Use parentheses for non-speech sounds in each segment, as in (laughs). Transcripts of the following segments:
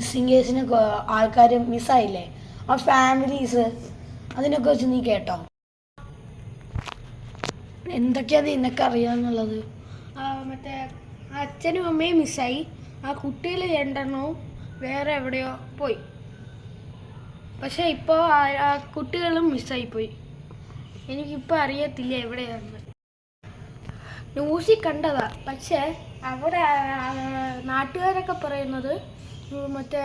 Missing കേസിന് ആൾക്കാർ മിസ്സായില്ലേ ആ ഫാമിലീസ് അതിനൊക്കെ വെച്ച് നീ കേട്ടോ. എന്തൊക്കെയാ നിനക്ക് അറിയാന്നുള്ളത്? മറ്റേ അച്ഛനും അമ്മയും മിസ്സായി ആ കുട്ടികൾ രണ്ടെണ്ണവും വേറെ എവിടെയോ പോയി. പക്ഷേ ഇപ്പോൾ ആ കുട്ടികളും മിസ്സായി പോയി. എനിക്കിപ്പോൾ അറിയത്തില്ല എവിടെയാണെന്ന് ന്യൂസിൽ കണ്ടതാ. പക്ഷേ അവിടെ നാട്ടുകാരൊക്കെ പറയുന്നത് മറ്റേ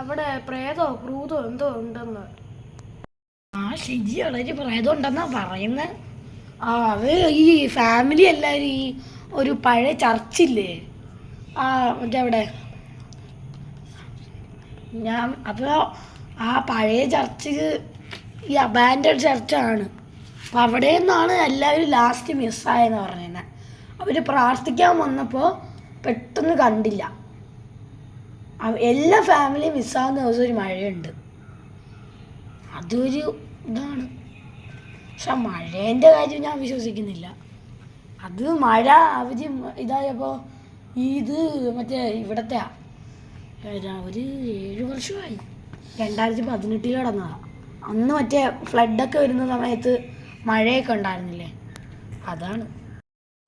അവിടെ പ്രേതോ ഭൂതോ എന്തോ ഉണ്ടെന്ന്. ആ ശരി വളരെ പ്രേതമുണ്ടെന്നാ പറയുന്നത് ആ അത് ഈ ഫാമിലി എല്ലാവരും ഈ ഒരു പഴയ ചർച്ചില്ലേ ആ മറ്റേ അവിടെ. ഞാൻ അപ്പോൾ ആ പഴയ ചർച്ച് ഈ അബാൻഡഡ് ചർച്ചാണ് അപ്പം അവിടെ നിന്നാണ് എല്ലാവരും ലാസ്റ്റ് മിസ്സായെന്ന് പറയുന്നത് അവർ പ്രാർത്ഥിക്കാൻ വന്നപ്പോൾ പെട്ടെന്ന് കണ്ടില്ല. എല്ലാ ഫാമിലിയും മിസ്സാകുന്ന ദിവസം ഒരു മഴയുണ്ട്. അതൊരു ഇതാണ്. പക്ഷെ മഴേന്റെ കാര്യം ഞാൻ വിശ്വസിക്കുന്നില്ല. അത് മഴ അവധി ഇതായപ്പോൾ ഇത് മറ്റേ ഇവിടത്തെ ഒരു ഏഴ് വർഷമായി. രണ്ടായിരത്തി പതിനെട്ടിൽ നടന്നതാണ് അന്ന് മറ്റേ ഫ്ലഡൊക്കെ വരുന്ന സമയത്ത് മഴയൊക്കെ ഉണ്ടായിരുന്നില്ലേ? അതാണ്.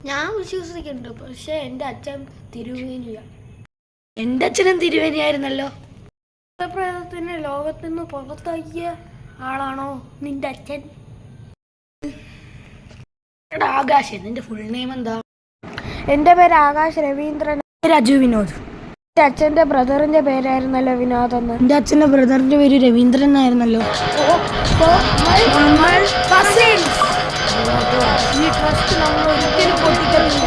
ഞാൻ വിശ്വസിക്കുന്നുണ്ട്. പക്ഷേ എന്റെ അച്ഛൻ തിരുവേലിയ എന്റെ അച്ഛനും തിരുവേനിയായിരുന്നല്ലോ? പ്രേതത്തിനെ ലോകത്തിൽ നിന്ന് പുറത്താക്കിയ ആളാണോ നിന്റെ അച്ഛൻ? എടാ ആകാശ് നിന്റെ ഫുൾ നെയിം എന്താ? എന്റെ പേര് ആകാശ് രവീന്ദ്രൻ. രാജു വിനോദ്. എന്റെ അച്ഛന്റെ ബ്രദറിന്റെ പേരായിരുന്നല്ലോ വിനോദ് എന്ന്. എന്റെ അച്ഛന്റെ ബ്രദറിന്റെ പേര് രവീന്ദ്രൻ ആയിരുന്നല്ലോ. ഈ ട്രസ്റ്റ് നമ്മൾ ഒരിക്കലും പൊട്ടിക്കുന്നില്ല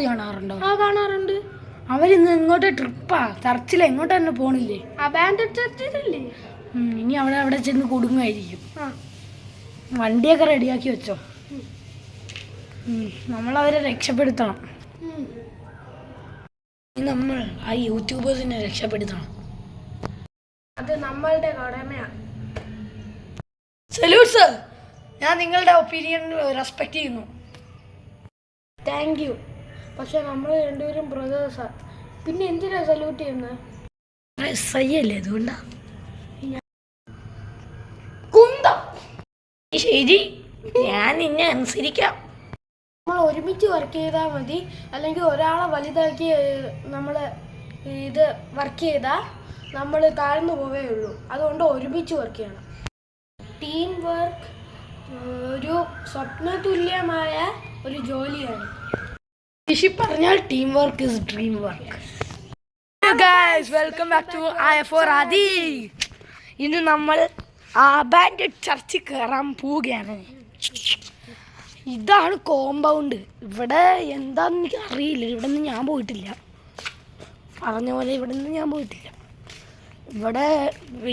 എ കാണാറുണ്ടോ? ആ കാണാറുണ്ട്. അവരിന്ന് ഇങ്ങോട്ട് ട്രിപ്പാ ചർച്ചിൽ എങ്ങോട്ട് തന്നെ പോണില്ലേ? അബാൻഡ് ചർച്ചിലല്ലേ ഉം, ഇനി അവിടെ അവിടെ ചെന്ന് കൊടുങ്ങായിരിക്കും. ആ. വണ്ടിയൊക്കെ റെഡിയാക്കി വെച്ചോ. ഉം, നമ്മളവരെ രക്ഷപ്പെടുത്തണം. ഉം. ഇനി നമ്മൾ ആ യൂട്യൂബേഴ്സിനെ രക്ഷപ്പെടുത്തണം. അത് നമ്മളുടെ കടമയാണ് സല്യൂട്ട് സർ ഞാൻ നിങ്ങളുടെ ഒപ്പീനിയൻ റെസ്പെക്ട് ചെയ്യുന്നു. താങ്ക് യു പക്ഷെ നമ്മൾ രണ്ടുപേരും ബ്രദേഴ്സാ പിന്നെ എന്തിനാ സല്യൂട്ട് ചെയ്യുന്നത് കുന്തം. ശരി ഞാൻ നിന്നെ അനുസരിക്കാം. നമ്മൾ ഒരുമിച്ച് വർക്ക് ചെയ്താൽ മതി. അല്ലെങ്കിൽ ഒരാളെ വലുതാക്കി നമ്മൾ ഇത് വർക്ക് ചെയ്താൽ നമ്മൾ താഴ്ന്നു പോവേ ഉള്ളൂ. അതുകൊണ്ട് ഒരുമിച്ച് വർക്ക് ചെയ്യണം. ടീം വർക്ക് ഒരു സ്വപ്നതുല്യമായ ഒരു ജോലിയാണ്. ഋഷി പറഞ്ഞാൽ team work is dream work guys welcome back to I four Adi ഇന്ന് നമ്മൾ അബാൻഡ് ചർച്ചിൽ കയറാൻ പോവുകയാണ്. ഇതാണ് കോമ്പൗണ്ട് ഇവിടെ എന്താന്ന് എനിക്ക് അറിയില്ല. ഇവിടെ നിന്ന് ഞാൻ പോയിട്ടില്ല. പറഞ്ഞ പോലെ ഇവിടെ നിന്ന് ഞാൻ പോയിട്ടില്ല. ഇവിടെ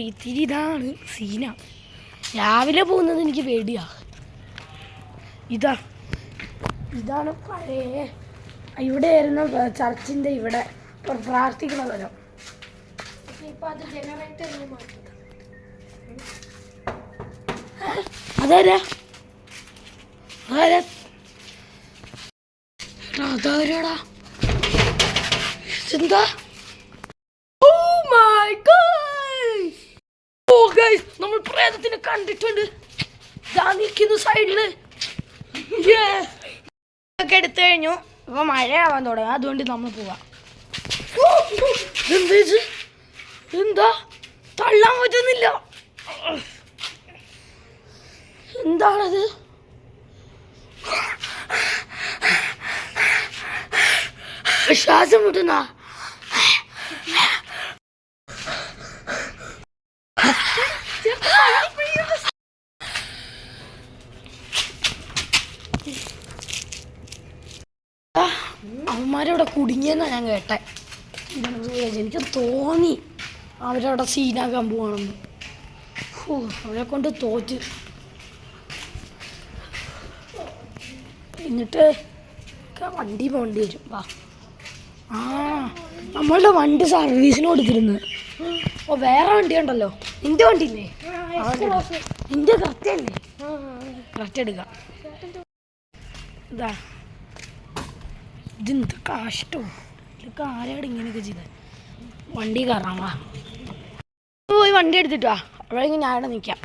ഇത്തിരി ഇതാണ് സീന. രാവിലെ പോകുന്നത് എനിക്ക് പേടിയാ. ഇതാ. ഇതാണ് പഴയ ഇവിടെ ആയിരുന്നു ചർച്ചിന്റെ ഇവിടെ പ്രാർത്ഥിക്കുന്ന സ്ഥലം. അതാരാ? എടാ, അതാരാടാ? ഇതെന്താ? Oh my god! Oh guys, നമ്മൾ പ്രേതത്തിനെ കണ്ടിട്ടുണ്ട്. ദാ നിൽക്കുന്നു സൈഡിൽ. ഒക്കെ എടുത്തു കഴിഞ്ഞു. ഇപ്പൊ മഴയാവാൻ തുടങ്ങി. അതുകൊണ്ട് നമ്മൾ പോവാം. എന്താ തള്ളാൻ പറ്റുന്നില്ല. എന്താണത്? ശ്വാസം മുട്ടുന്ന? അവന്മാരവിടെ കുടുങ്ങിയെന്നാ ഞാൻ കേട്ടെ. എനിക്ക് തോന്നി അവരവിടെ സീനാക്കാൻ പോവാണെന്ന്. ഹോ, അവരെ കൊണ്ട് തോറ്റ്. എന്നിട്ട് വണ്ടി പോകേണ്ടി വരും. വാ. ആ നമ്മളുടെ വണ്ടി സർവീസിന് കൊടുത്തിരുന്നു. ഓ വേറെ വണ്ടി ഉണ്ടല്ലോ നിന്റെ വണ്ടി ഇല്ലേ നിന്റെ കറക്റ്റ് അല്ലേ കറക്റ്റ് എടുക്കാം. ഇതാ. ഇതെന്ത് കാഷ്ടോ? ഇതൊക്കെ ആരാണ് ഇങ്ങനെയൊക്കെ ചെയ്തത് വണ്ടി കയറാം വാ. പോയി വണ്ടി എടുത്തിട്ടാ അപ്പോഴേക്കും ഞാൻ ഇവിടെ നിൽക്കാം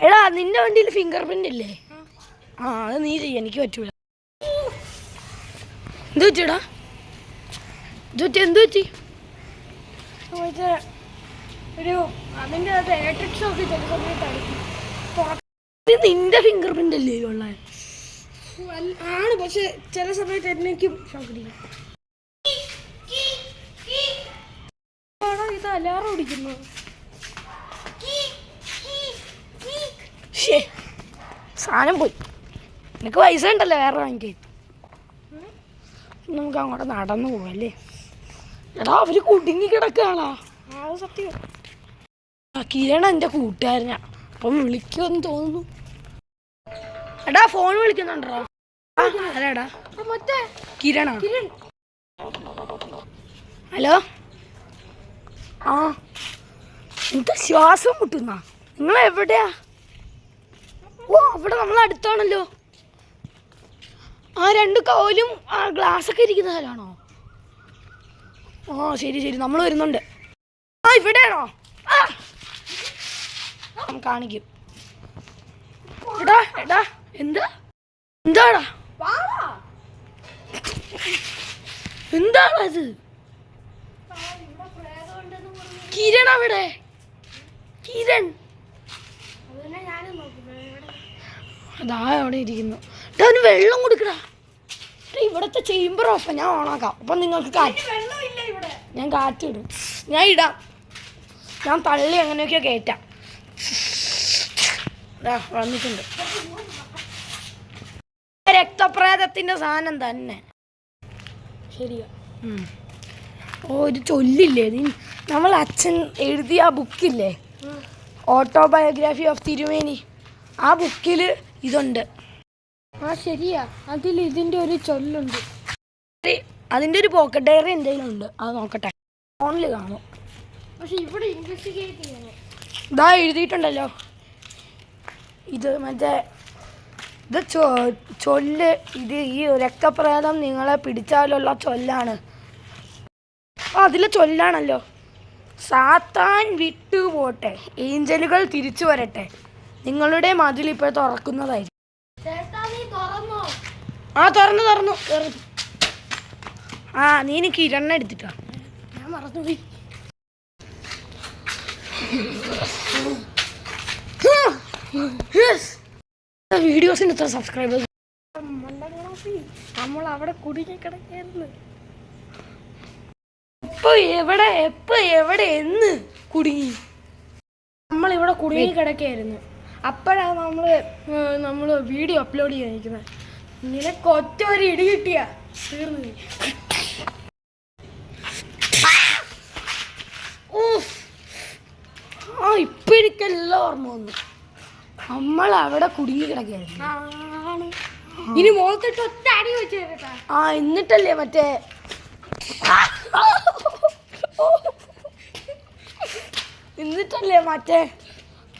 എടാ നിന്റെ വണ്ടിയിൽ ഫിംഗർ പ്രിന്റ് ഇല്ലേ? ആ അത് നീ ചെയ്യ. എനിക്ക് പറ്റൂല. എന്ത് പറ്റിയടാ ഇത് പറ്റി? എന്ത് പറ്റി? ഒരു അതിന്റെ ഇലക്ട്രിക് ഷോക്ക് ചില സമയത്തായിരിക്കും നിന്റെ ഫിംഗർ പ്രിന്റ് അല്ലേ ഉള്ള അല്ല- ആണ് പക്ഷെ ചില സമയത്ത് എന്നേക്കും ഷോക്കടിക്കും ആണോ ഇത് അലാറം ഓടിക്കുന്നു? സാധനം പോയി. നിനക്ക് പൈസ ഉണ്ടല്ലോ വേറെ വാങ്ങിക്കാൻ. നമുക്ക് അങ്ങോട്ട് നടന്നു പോവല്ലേ എടാ അവർ കുടുങ്ങി കിടക്കാണോ ആ സത്യം. കിരൺ എന്റെ കൂട്ടുകാരനാ. അപ്പം വിളിക്കുമെന്ന് തോന്നുന്നു. എടാ ഫോൺ വിളിക്കുന്നുണ്ടോ? അല്ലടാ കിരണാ. ഹലോ? ആ. എന്താ ശ്വാസം മുട്ടുന്ന? നിങ്ങൾ എവിടെയാ? ഓ അവിടെ നമ്മൾ അടുത്താണല്ലോ. ആ രണ്ട് കോലും ആ ഗ്ലാസ് ഒക്കെ ഇരിക്കുന്ന സ്ഥലമാണോ? ഓ ശരി ശരി. നമ്മൾ വരുന്നുണ്ട്. ആ ഇവിടെയാണോ? ആ. കാണിക്കും. എടാ എടാ. എന്താ? എന്താടാ? എന്താടാ പറഞ്ഞു കിരൺ അവിടെ. കിരൺ. അതാ അവിടെ ഇരിക്കുന്നു. അവന് വെള്ളം കൊടുക്കടാ. ഇവിടത്തെ ചേമ്പർ ഓഫ് ഞാൻ ഓണാക്കാം അപ്പം നിങ്ങൾക്ക് കാറ്റ് ഞാൻ കാറ്റിടും. ഞാൻ ഇടാം. ഞാൻ തള്ളി അങ്ങനെയൊക്കെ കയറ്റാം വന്നിട്ടുണ്ട്. രക്തപ്രേതത്തിന്റെ സാധനം തന്നെ. ശരിയാ. ഓ ഒരു ചൊല്ലില്ലേ? നമ്മൾ അച്ഛൻ എഴുതിയ ആ ബുക്കില്ലേ? ഓട്ടോബയോഗ്രാഫി ഓഫ് തിരുമേനി. ആ ബുക്കിൽ ഇതുണ്ട്. ആ ശരിയാ. അതിൽ ഇതിന്റെ ഒരു ചൊല്ലുണ്ട്. അതിന്റെ അതിന്റെ ഒരു പോക്കറ്റ് ഡയറി എന്തെങ്കിലും ഉണ്ട്. അത് നോക്കട്ടെ. ഫോണിൽ കാണും. പക്ഷെ ഇവിടെ ഇൻവെസ്റ്റിഗേറ്റ് ഇതാ എഴുതിയിട്ടുണ്ടല്ലോ. ഇത് മറ്റേ ഇത് ചൊ ചൊല്ല്. ഇത് ഈ രക്തപ്രേതം നിങ്ങളെ പിടിച്ചാലുള്ള ചൊല്ലാണ്. ആ അതിലെ ചൊല്ലാണല്ലോ. സാത്താൻ വിട്ടുപോട്ടെ ഏഞ്ചലുകൾ തിരിച്ചു വരട്ടെ. നിങ്ങളുടെ മതിൽ ഇപ്പോൾ തുറക്കുന്നതായിരിക്കും. ആ തുറന്നു തുറന്നു ആ നീ എനിക്ക് ഇരണ്ണ എടുത്തിട്ടാ. ഞാൻ മറന്നുപോയി. വീഡിയോസിന് ഇത്ര സബ്സ്ക്രൈബേഴ്സ് മണ്ടങ്ങളാപ്പി നമ്മൾ അവിടെ കുടുങ്ങി കിടക്കായിരുന്നു ഇപ്പൊ എവിടെ എപ്പോ എവിടെ എന്ന് കുടുങ്ങി. നമ്മൾ ഇവിടെ കുടുങ്ങി കിടക്കായിരുന്നു അപ്പോഴാണ് നമ്മൾ നമ്മൾ വീഡിയോ അപ്ലോഡ് ചെയ്യാൻ നിൽക്കുന്നത് നിനക്ക് ഒറ്റ ഒരു ഇടി കിട്ടിയ? തീർന്നു. ആ ഇപ്പൊ എനിക്കെല്ലാം ഓർമ്മ വന്നു. നമ്മൾ അവിടെ കുടുങ്ങി കിടക്കായിരുന്നു ഇനി മുഖത്തിട്ട് ഒറ്റ അടി വെച്ച് ആ എന്നിട്ടല്ലേ മറ്റേ? എന്നിട്ടല്ലേ മറ്റേ?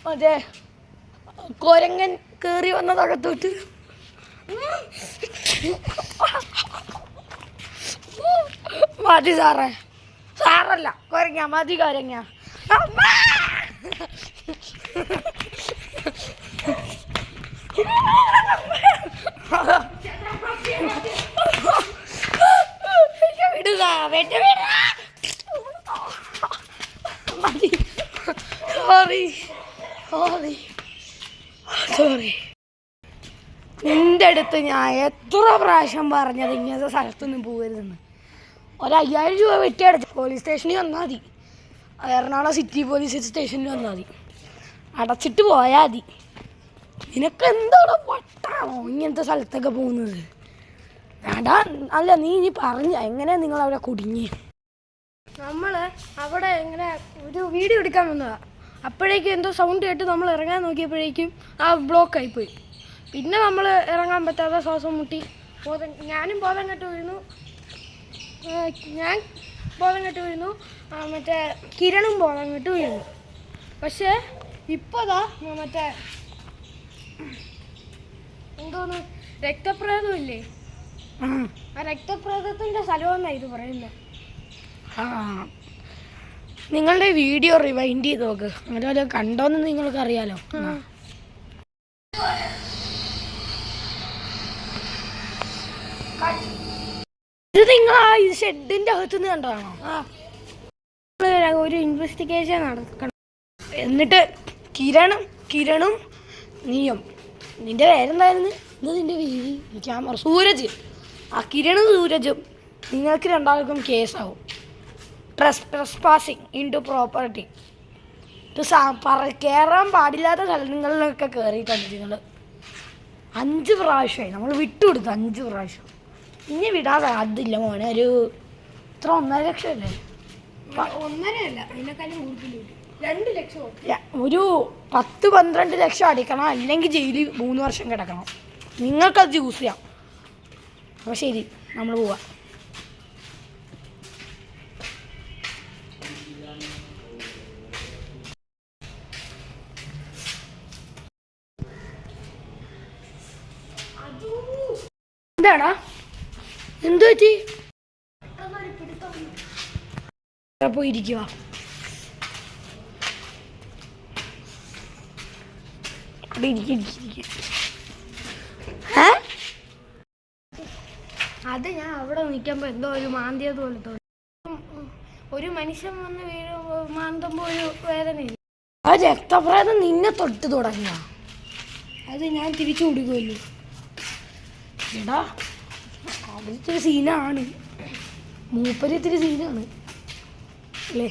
മറ്റേ കൊരങ്ങൻ കേറി വന്നതകത്തോട്ട്? മതി സാറേ. സാറല്ല കൊരങ്ങ മതി കൊരങ്ങ. അമ്മ! വിടുക വെട്ട നിന്റെ അടുത്ത് ഞാൻ എത്ര പ്രാവശ്യം പറഞ്ഞത് ഇങ്ങനത്തെ സ്ഥലത്തൊന്നും പോകരുതെന്ന്. ഒരു അയ്യായിരം രൂപ വെട്ടിയടച്ച് പോലീസ് സ്റ്റേഷനിൽ വന്നാൽ മതി. എറണാകുളം സിറ്റി പോലീസ് സ്റ്റേഷനിൽ വന്നാൽ മതി. അടച്ചിട്ട് പോയാൽ മതി. നിനക്ക് എന്താണ് വട്ടാണോ ഇങ്ങനത്തെ സ്ഥലത്തൊക്കെ പോകുന്നത്? അടാ അല്ല നീ ഇനി പറഞ്ഞ എങ്ങനെയാ നിങ്ങൾ അവിടെ കുടുങ്ങി? നമ്മൾ അവിടെ ഇങ്ങനെ ഒരു വീഡിയോ എടുക്കാൻ വന്നതാ. അപ്പോഴേക്കും എന്തോ സൗണ്ട് കേട്ട് നമ്മൾ ഇറങ്ങാൻ നോക്കിയപ്പോഴേക്കും ആ ബ്ലോക്ക് ആയിപ്പോയി പിന്നെ നമ്മൾ ഇറങ്ങാൻ പറ്റാതെ ശ്വാസം മുട്ടി. ബോധം ഞാനും ബോധം കെട്ട് വീഴുന്നു. ഞാൻ ബോധം കെട്ട് വീഴുന്നു. മറ്റേ കിരണും ബോധം കെട്ട് വീഴുന്നു. പക്ഷേ ഇപ്പോതാ മറ്റേ എന്തോന്ന്? രക്തപ്രേതം ഇല്ലേ? ആ രക്തപ്രേതത്തിന്റെ സ്ഥലമെന്നാണ് ഇത് പറയുന്നത് നിങ്ങളുടെ വീഡിയോ റിവൈൻഡ് ചെയ്ത് നോക്ക്. അങ്ങനെ വല്ല കണ്ടോന്ന് നിങ്ങൾക്ക് അറിയാലോ. ഇത് നിങ്ങൾ ആ ഷെഡിന്റെ അകത്തുനിന്ന് കണ്ടതാണോ? ഒരു ഇൻവെസ്റ്റിഗേഷൻ നടക്കണം. എന്നിട്ട് കിരണം കിരണും നീയും. നിന്റെ പേരെന്തായിരുന്നു? ഇത് നിന്റെ ക്യാമറ സൂരജ്. ആ കിരണും സൂരജും നിങ്ങൾക്ക് രണ്ടാൾക്കും കേസാവും. Truss trespassing into property ഇത് സാ പറ കയറാൻ പാടില്ലാത്ത സ്ഥലങ്ങളിലൊക്കെ കയറിയിട്ടുണ്ട് നിങ്ങൾ അഞ്ച് പ്രാവശ്യമായി നമ്മൾ വിട്ടുകൊടുത്തു അഞ്ച് പ്രാവശ്യം. ഇനി വിടാതെ അതില്ല മോനെ. ഒരു ഇത്ര ഒന്നര ലക്ഷം അല്ലേ? ഒന്നരയല്ല. അതിനേക്കാളും കൂടുതൽ രണ്ട് ലക്ഷം ഒരു പത്ത് പന്ത്രണ്ട് ലക്ഷം അടിക്കണം അല്ലെങ്കിൽ ജയിലിൽ മൂന്ന് വർഷം കിടക്കണം. നിങ്ങൾക്കത് യൂസ് ചെയ്യാം. അപ്പോൾ ശരി നമ്മൾ പോവാം. എന്താടാ എന്തു പറ്റി? പോയിരിക്കുക അവിടെ ഇരിക്ക്, ഇരിക്ക്, ഇരിക്ക്. ഏ? അത് ഞാൻ അവിടെ നിൽക്കുമ്പോൾ എന്തോ ഒരു മാന്തിയത് പോലെ തോന്നി. ഒരു മനുഷ്യൻ വന്ന് വീഴുമ്പോൾ മാന്തുമ്പോൾ ഒരു വേദനയില്ല ആ രക്തപ്രേതം നിന്നെ തൊട്ട് തുടങ്ങിയ അത് ഞാൻ തിരിച്ചു കൊടുക്കുമല്ലോ എടാ അതിലിത്തിരി സീനാണ് മൂപ്പര് ഇത്തിരി സീനാണ് അല്ലേ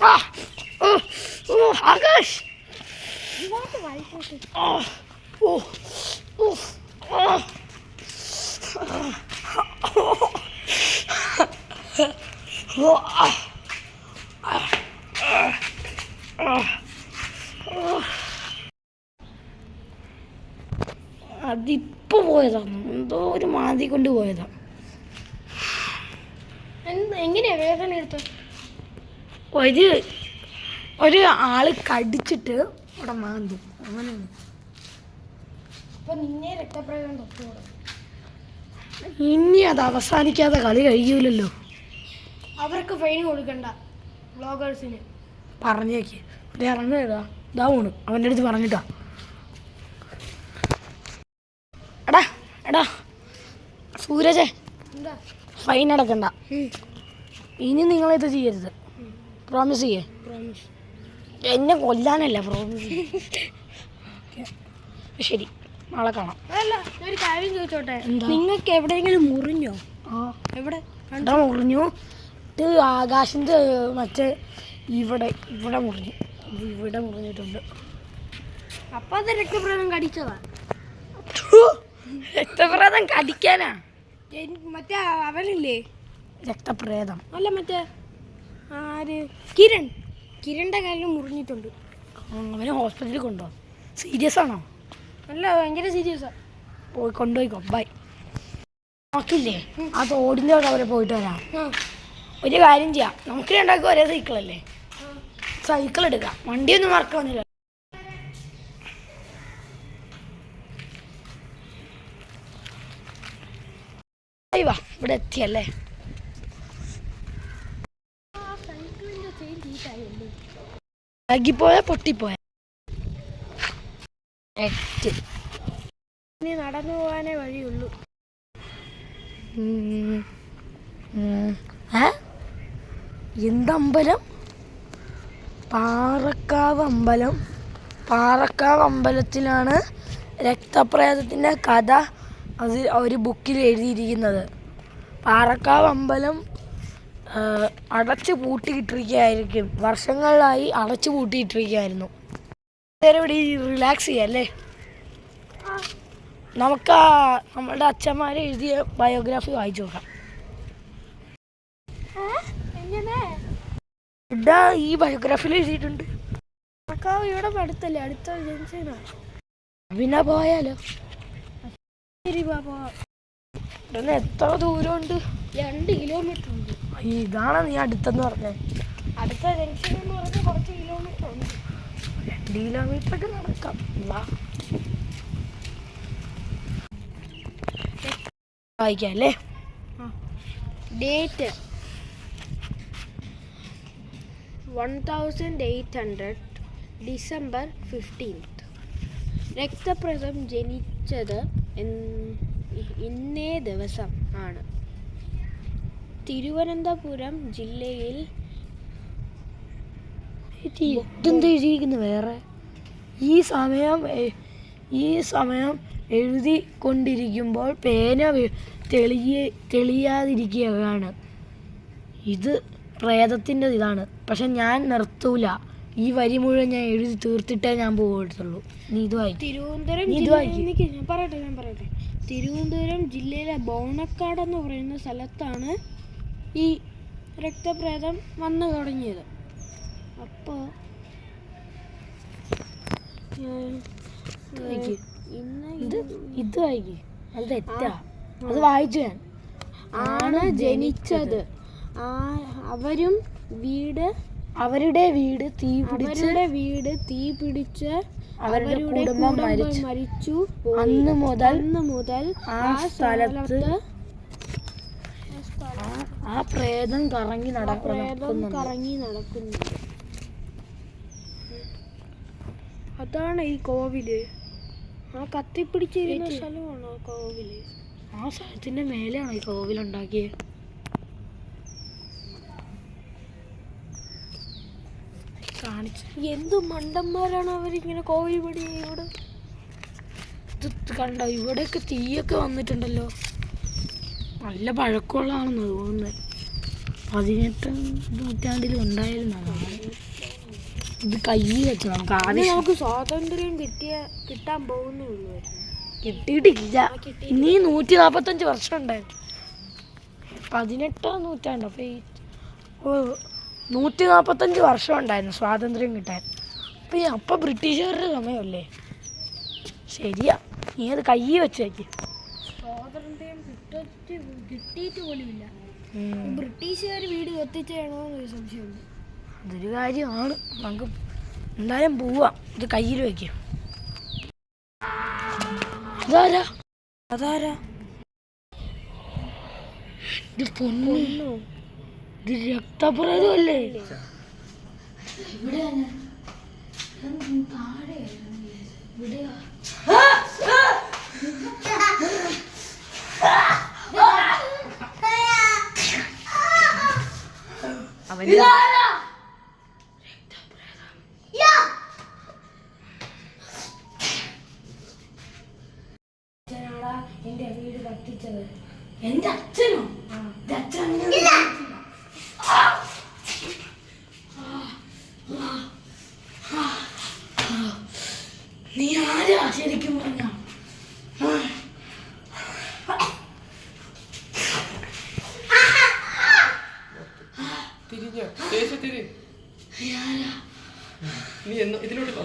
ആ, ഓ, ഓ, ആകാശ് ആ, ഓ, ഓ, ആ. ഓ, ആ. അതിപ്പോ പോയതാണ്. എന്തോ ഒരു മാതി കൊണ്ട് പോയതാ. എങ്ങനെയാ വേദന എടുത്ത ഒരു ഒരു ആൾ കടിച്ചിട്ട് അവിടെ മാന്തും. അങ്ങനെയാണ്. അപ്പൊ നിന്നെ രക്തപ്രയോഗം തൊട്ടുകൂടെ? ഇനി അത് അവസാനിക്കാതെ കളി കഴിയൂലല്ലോ. അവർക്ക് ഫൈൻ കൊടുക്കണ്ട ബ്ലോഗേഴ്സിന് പറഞ്ഞേക്ക്. ഒരു ഇറങ്ങുക ഇതാ. പോണ് അവന്റെ അടുത്ത് പറഞ്ഞിട്ടാ. എടാ എടാ. സൂരജേ. എന്താ? ഫൈൻ അടക്കണ്ട. ഇനി നിങ്ങളിത് ചെയ്യരുത്. പ്രോമിസ് ചെയ്യേ. പ്രോമിസ് എന്നെ കൊല്ലാനല്ല പ്രോമിസ് (laughs) ശരി. നാളെ കാണാം. അല്ല ഒരു കാര്യം ചോദിച്ചോട്ടെ? നിങ്ങൾക്ക് എവിടെയെങ്കിലും മുറിഞ്ഞോ? ആ. എവിടെ? കണ്ടോ മുറിഞ്ഞു. ഇത് ആകാശിന്റെ മറ്റേ ഇവിടെ ഇവിടെ മുറിഞ്ഞു. ഇവിടെ മുറിഞ്ഞിട്ടുണ്ട്. അപ്പൊ അത് രക്തപ്രേതം കടിച്ചതാ. രക്തപ്രേതം കടിക്കാനാ? മറ്റേ അവനില്ലേ? രക്തപ്രേതം. അല്ല മറ്റേ ആര്? കിരൺ. കിരണിന്റെ കാലിൽ മുറിഞ്ഞിട്ടുണ്ട്. അവന് ഹോസ്പിറ്റലിൽ കൊണ്ടുപോ സീരിയസ് ആണോ? അല്ല ഭയങ്കര സീരിയസാ പോയി കൊണ്ടുപോയിക്കോ. ബൈ നോക്കില്ലേ? ആ തോടിന്റെ അവിടെ അവരെ പോയിട്ട് വരാം. ഒരു കാര്യം ചെയ്യാം. നമുക്ക് രണ്ടാക്കും ഒരേ സൈക്കിളല്ലേ സൈക്കിൾ എടുക്കാം. വണ്ടിയൊന്നും മറക്കാവുന്നില്ല വാ. ഇവിടെ എത്തിയല്ലേ? അകിപ്പോയ പൊട്ടിപ്പോയ. എട്ട് ഇനി നടന്നു പോകാനേ വഴിയുള്ളൂ? എന്തമ്പലം പാറക്കാവ് അമ്പലം. പാറക്കാവ് അമ്പലത്തിലാണ് രക്തപ്രേതത്തിന്റെ കഥ അത് ഒരു ബുക്കിൽ എഴുതിയിരിക്കുന്നത്. പാറക്കാവ് അമ്പലം അടച്ചു പൂട്ടിയിട്ടിരിക്കുകയായിരിക്കും. വർഷങ്ങളിലായി അടച്ചു പൂട്ടിയിട്ടിരിക്കുകയായിരുന്നു. നേരെ ഇവിടെ റിലാക്സ് ചെയ്യല്ലേ അല്ലേ? നമുക്ക് ആ നമ്മളുടെ അച്ഛന്മാർ എഴുതിയ ബയോഗ്രാഫി വായിച്ചു നോക്കാം. ഇടാ ഈ ബയോഗ്രാഫിയിൽ എഴുതിയിട്ടുണ്ട്. ഇവിടെ പഠിത്തല്ലേ അടുത്ത പിന്നെ പോയാലോ? ഇവിടുന്ന് എത്ര ദൂരമുണ്ട്? രണ്ട് കിലോമീറ്റർ ഉണ്ട്. ഇതാണ് നീ അടുത്തെന്ന് പറഞ്ഞേ. അടുത്ത ജംഗ്ഷൻ എന്ന് പറഞ്ഞാൽ കുറച്ച് കിലോമീറ്റർ ഉണ്ട്. ഒക്കെ നടക്കാം. വാ. വായിക്കാം അല്ലേ date one thousand eight hundred December fifteenth രക്തപ്രദം ജനിച്ചത് ഇന്നേ ദിവസം ആണ്. തിരുവനന്തപുരം ജില്ലയിൽ ഇതെന്ത് എഴുതിയിരിക്കുന്നു വേറെ? ഈ സമയം ഈ സമയം എഴുതി കൊണ്ടിരിക്കുമ്പോൾ പേന തെളിയ തെളിയാതിരിക്കുകയാണ്. ഇത് പ്രേതത്തിന്റെ ഇതാണ്. പക്ഷെ ഞാൻ നിർത്തൂല. ഈ വരി മുഴുവൻ ഞാൻ എഴുതി തീർത്തിട്ടേ ഞാൻ പോകത്തുള്ളൂ. നീ ഇത് വായിക്കും. തിരുവനന്തപുരം ഞാൻ പറയട്ടെ ഞാൻ പറയട്ടെ. തിരുവനന്തപുരം ജില്ലയിലെ ബോണക്കാട് എന്ന് പറയുന്ന സ്ഥലത്താണ് ഈ രക്തപ്രേതം വന്നു തുടങ്ങിയത്. അപ്പോൾ ഇത് ഇത് വായിക്കും അത് തെറ്റാ. അത് വായിച്ചു ഞാൻ. ആണ് ജനിച്ചത്. ആ അവരും വീട് അവരുടെ വീട് തീ പിടിച്ച അവരുടെ വീട് തീ പിടിച്ച് അവരുടെ കുടുംബം മരിച്ചു. അന്ന് മുതൽ അന്ന് മുതൽ ആ സ്ഥലത്ത് ആ- പ്രേതം കറങ്ങി നടക്കുന്നു. കറങ്ങി നടക്കുന്നുണ്ട് അതാണ് ഈ കോവിൽ. ആ കത്തിപ്പിടിച്ചിരുന്ന സ്ഥലമാണോ കോവിൽ. ആ സ്ഥലത്തിന്റെ മേലെയാണോ ഈ കോവിലുണ്ടാക്കിയത് കാണിച്ചു. എന്ത് മണ്ടന്മാരാണ് അവരിങ്ങനെ കോവിൽ പടി ഇവിടെ? ഇത് കണ്ടോ ഇവിടെയൊക്കെ തീയൊക്കെ വന്നിട്ടുണ്ടല്ലോ. നല്ല പഴക്കമുള്ളതാണെന്ന് തോന്നുന്നത് പതിനെട്ടാം നൂറ്റാണ്ടിൽ ഉണ്ടായിരുന്നതാണ് ഇത് കൈ വെച്ച് നമുക്ക് ആദ്യം നമുക്ക് സ്വാതന്ത്ര്യം കിട്ടിയ കിട്ടാൻ പോകുന്നേ ഉള്ളൂ കിട്ടിയിട്ടില്ല. ഇനി നൂറ്റി നാൽപ്പത്തഞ്ച് വർഷം ഉണ്ടായിരുന്നു. പതിനെട്ടാം നൂറ്റാണ്ടോ? നൂറ്റി നാൽപ്പത്തഞ്ച് വർഷം ഉണ്ടായിരുന്നു സ്വാതന്ത്ര്യം കിട്ടാൻ. അപ്പോൾ ഈ അപ്പം ബ്രിട്ടീഷുകാരുടെ സമയമല്ലേ? ശരിയാ. നീ അത് കൈ വെച്ച് വയ്ക്ക് സ്വാതന്ത്ര്യം കിട്ടിയിട്ട് പോലുമില്ല. ബ്രിട്ടീഷുകാർ വീട് കത്തിച്ചാണോ എന്നൊരു സംശയമുണ്ട്. അതൊരു കാര്യമാണ്. നമുക്ക് എന്തായാലും പോവാം. ഇത് കയ്യിൽ വയ്ക്കും അതാരാ അതാരാ? ഇത് പൊന്നു. ഇത് രക്തപ്രേതമല്ലേ എവിടെയാണ് താഴെ ഇവിടെയാ. ഇതാരാ? എന്റെ അച്ഛനോ? അച്ഛൻ! നീ ആരാ ശരിക്കും പറഞ്ഞ? നീ എന്ന് ഇതിലോട്ട് വാ.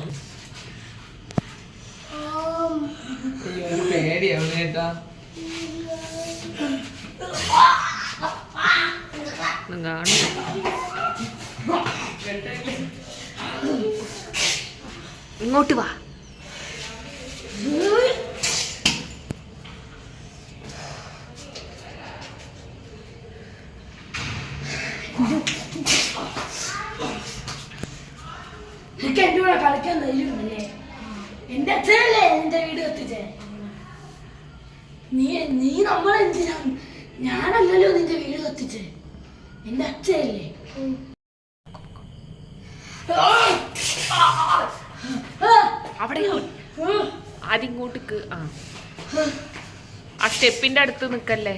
ഇങ്ങോട്ട് വാ. എന്റെ അച്ഛനല്ലേ എന്റെ വീട് കത്തിച്ചേ? നീ നീ നമ്മളെന്തിനാ ഞാനല്ലല്ലോ നിന്റെ വീട് കത്തിച്ചേ. എന്റെ അച്ഛയല്ലേ? അവിടെ അതിങ്ങോട്ട് ആ സ്റ്റെപ്പിന്റെ അടുത്ത് നിക്കല്ലേ?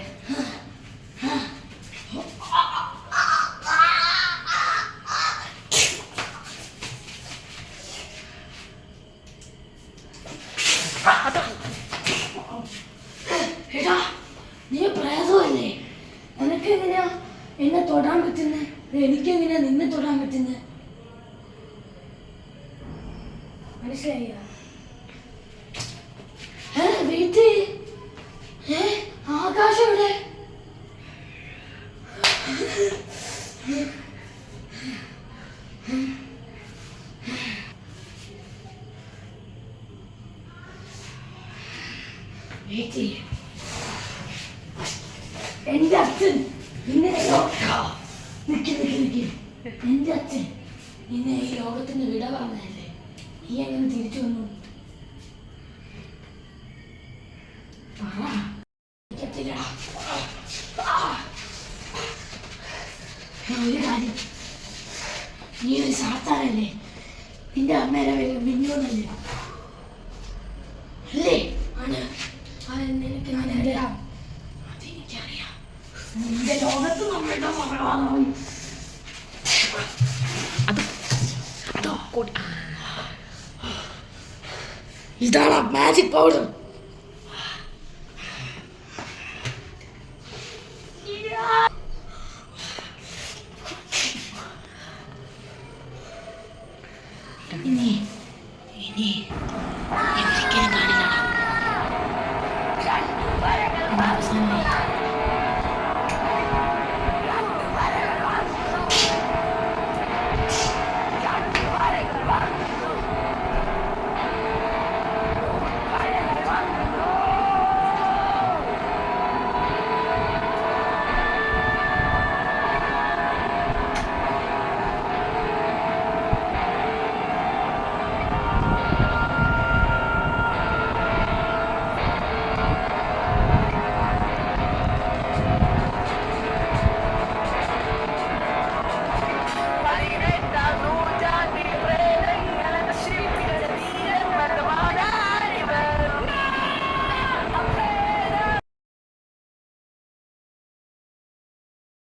നിന്റെ അമ്മേരെ മിഞ്ഞോന്നല്ലേ അല്ലേ? നിന്റെ ലോകത്ത് ഇതാണ് മാജിക് പൗഡർ